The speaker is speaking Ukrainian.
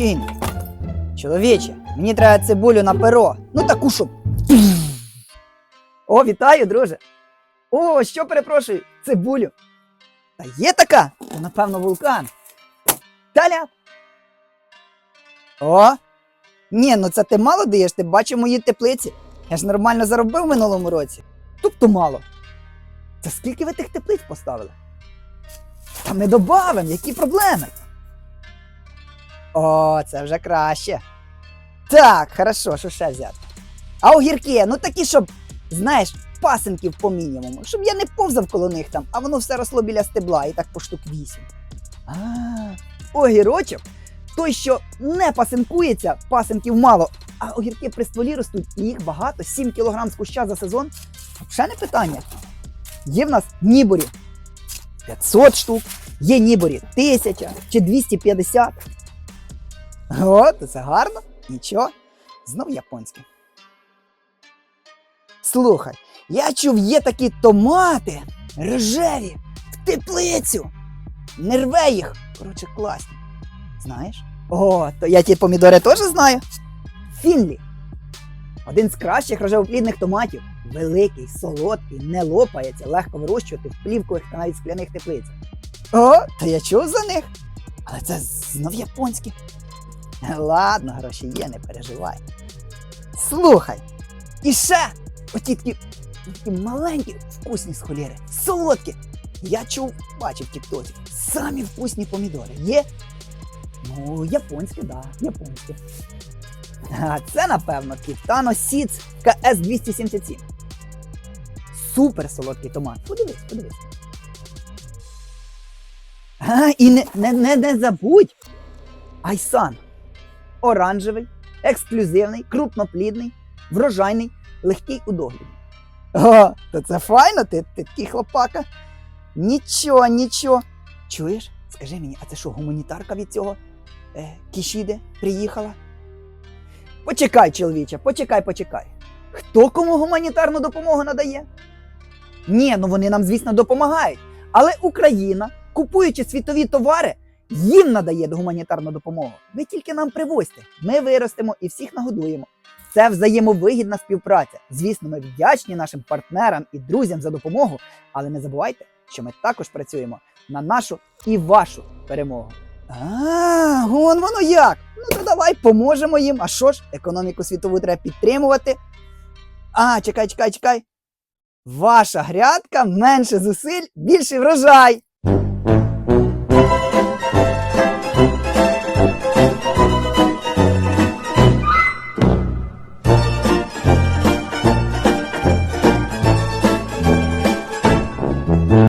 спокійно. Чоловіче, мені треба цибулю на перо. Ну таку, щоб. О, вітаю, друже. О, що перепрошую, цибулю. Та є така? То, напевно, вулкан. Таля. О! Ні, ну це ти мало даєш, ти бачив мої теплиці. Я ж нормально заробив в минулому році. Тобто мало. Це скільки ви тих теплиць поставили? Та ми добавимо, які проблеми? О, це вже краще. Так, хорошо, що ще взяти? А огірки, ну такі, щоб, знаєш, пасенків по мінімуму, щоб я не повзав коло них там, а воно все росло біля стебла і так по штук вісім. А, огірочок, той, що не пасинкується, пасенків мало, а огірки при стволі ростуть, і їх багато, 7 кг з куща за сезон. Ще не питання. Є в нас ніборі 500 штук, є ніборі 1000 чи 250. О, то це гарно. Нічого. Знов японське. Слухай, я чув, є такі томати рожеві в теплицю. Не рве їх. Коротше, класні. Знаєш? О, то я ті помідори теж знаю. Фінлі. Один з кращих рожевоплідних томатів. Великий, солодкий, не лопається, легко вирощувати в плівкових та навіть скляних теплицях. О, та я чув за них. Але це знов японські. Ладно, гроші є, не переживай. Слухай, і ще оті такі, такі маленькі, вкусні з холєри, солодкі. Я чув, бачив тіктоці. Самі вкусні помідори. Є? Ну, японські, да, японські. А це, напевно, Kitano Seeds KS277. Супер солодкий томат. Подивись, подивись. А, і не, не, не, не забудь. Айсан. Оранжевий, ексклюзивний, крупноплідний, врожайний, легкий у догляді. О, то це файно, ти, ти такий хлопака. Нічого, нічого. Чуєш? Скажи мені, а це що, гуманітарка від цього е, Кішіде приїхала? Почекай, чоловіче, почекай, почекай. Хто кому гуманітарну допомогу надає? Ні, ну вони нам, звісно, допомагають. Але Україна, купуючи світові товари, їм надає гуманітарну допомогу. Ви тільки нам привозьте, ми виростемо і всіх нагодуємо. Це взаємовигідна співпраця. Звісно, ми вдячні нашим партнерам і друзям за допомогу, але не забувайте, що ми також працюємо на нашу і вашу перемогу. А, вон воно як. Ну то давай поможемо їм. А що ж, економіку світову треба підтримувати. А, чекай, чекай, чекай. Ваша грядка менше зусиль, більший врожай.